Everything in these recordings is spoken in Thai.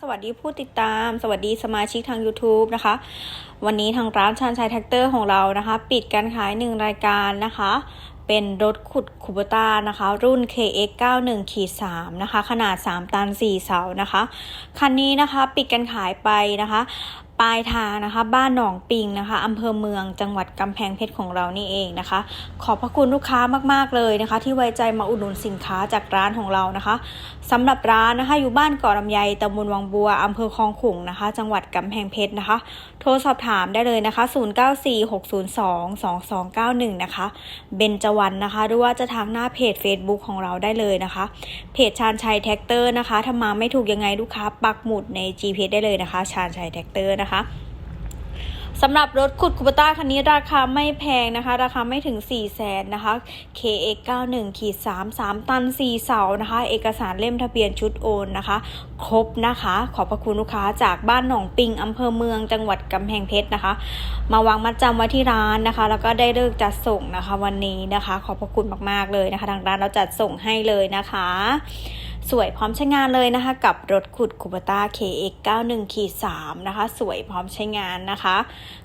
สวัสดีผู้ติดตาม สวัสดีสมาชิกทาง YouTube นะคะ วันนี้ทางร้านชานชัยแท็กเตอร์ของเรานะคะ ปิดการขายหนึ่งรายการนะคะ เป็นรถขุดคูบต้านะคะ รุ่น KX 91ขีด3นะคะ ขนาด 3 ตัน 4 เสานะคะ คันนี้นะคะ ปิดการขายไปนะคะ ปลายทางนะคะ บ้านหนองปิงนะคะอำเภอเมืองจังหวัดกำแพงเพชรของเรานี่เองนะคะ ขอบพระคุณลูกค้ามากๆเลยนะคะ ที่ไว้ใจมาอุดหนุนสินค้าจากร้านของเรานะคะสำหรับร้านนะคะอยู่บ้านเกาะลำไยตำบลวังบัวอำเภอคลองขุงนะคะ จังหวัดกำแพงเพชรนะคะ โทรสอบถามได้เลยนะคะ 0946022291 นะคะเบญจวรรณนะคะ หรือว่าจะทางหน้าเพจ Facebook ของเราได้เลยนะคะ เพจชาญชัยแท็กเตอร์นะคะถ้ามาไม่ถูกยังไงลูกค้าปักหมุดใน GPS ได้เลยนะคะ ชาญชัยแท็กเตอร์นะคะสำหรับรถขุดคูปต้าคันนี้ราคาไม่แพงนะคะ ราคาไม่ถึง 4 0 0แสนนะคะ KX 91ขีด3 3 ตัน 4 เสานะคะ เอกสารเล่มทะเบียนชุดโอนนะคะ ครบนะคะ ขอบพระคุณลูกค้าจากบ้านหนองปิงอำเภอเมืองจังหวัดกำแพงเพชรนะคะ มาวางมัดจำไว้ที่ร้านนะคะ แล้วก็ได้เลิกจัดส่งนะคะวันนี้นะคะ ขอบพระคุณมากๆเลยนะคะ ทางร้านเราจัดส่งให้เลยนะคะ สวยพร้อมใช้งานเลยนะคะ กับรถขุดคูปต้า KX 91 ขีด3นะคะ สวยพร้อมใช้งานนะคะ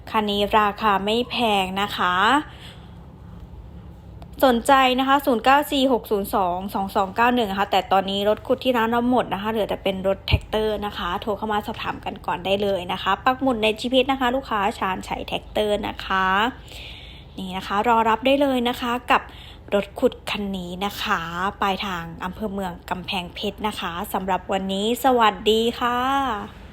คันนี้ราคาไม่แพงนะคะ สนใจนะคะ 0946022291นะคะแต่ตอนนี้รถขุดที่ร้านเราหมดนะคะ เหลือแต่เป็นรถแท็กเตอร์นะคะ โทรเข้ามาสอบถามกันก่อนได้เลยนะคะ ปักหมุดใน GPS นะคะ ลูกค้าชาญชัยแท็กเตอร์นะคะ นี่นะคะ รอรับได้เลยนะคะกับ รถขุดคันนี้นะคะ ปลายทางอำเภอเมืองกำแพงเพชรนะคะสำหรับวันนี้สวัสดีค่ะ